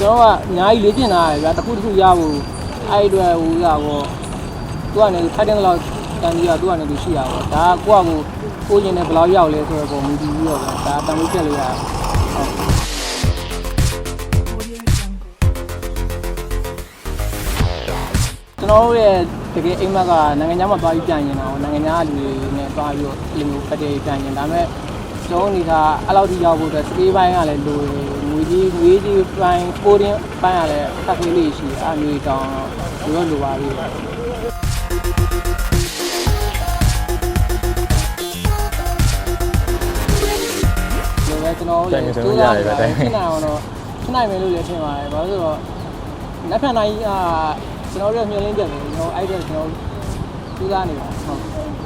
ကျွန်တော်ကအများကြီးလေ့ကျင့်တာရယ်ဗျာတစ်ခုတစ်ခုရဖို့အဲ့ဒီအတွက်ဟိုရပေါ့သူကနေထိုက်တဲ့လောက်တန်ကြီးကသူကနေသူရှိရပါတော့ဒါကကိုယ့်အကိုကိုကျင်တဲ့ဘယ်လောက်ရောက်လဲဆိုတော့ပုံမူတည်ပြီးတော့ဗျာဒါတန်ဖိုးချက်လို့ရတယ်ဟုတ်ကျွန်တော်တို့ရဲ့တကယ်အိမ်မက်ကနိုင်ငံခြားမှာသွားပြီးပြန်နေတာပေါ့နိုင်ငံခြားလူတွေနဲ့သွားပြီးတော့ဒီလိုဖက်တယ်ပြန်နေဒါပေမဲ့ကျွန်တော်နေတာအဲ့လောက်ထိရောက်ဖို့အတွက်စကေးပိုင်းကလည်းလိုတယ် ငွေကြီးငွေကြီးပိုင်းပိုးတင်းပိုင်းကလည်းအခက်အခဲလေးရှိတယ်အဲ့အမျိုးတောင်းတော့လိုတော့လိုပါပြီဒီလိုပဲကျွန်တော်တို့လည်းစူးစမ်းနေတာဖြစ်နိုင်အောင်တော့ဖြစ်နိုင်မယ်လို့လည်းထင်ပါတယ်ဘာလို့လဲဆိုတော့လက်ဖက်နိုင်ကကျွန်တော်တို့မျှော်လင့်ချက်ပဲကျွန်တော်အဲ့ဒါကျွန်တော်စူးစမ်းနေတာဟုတ်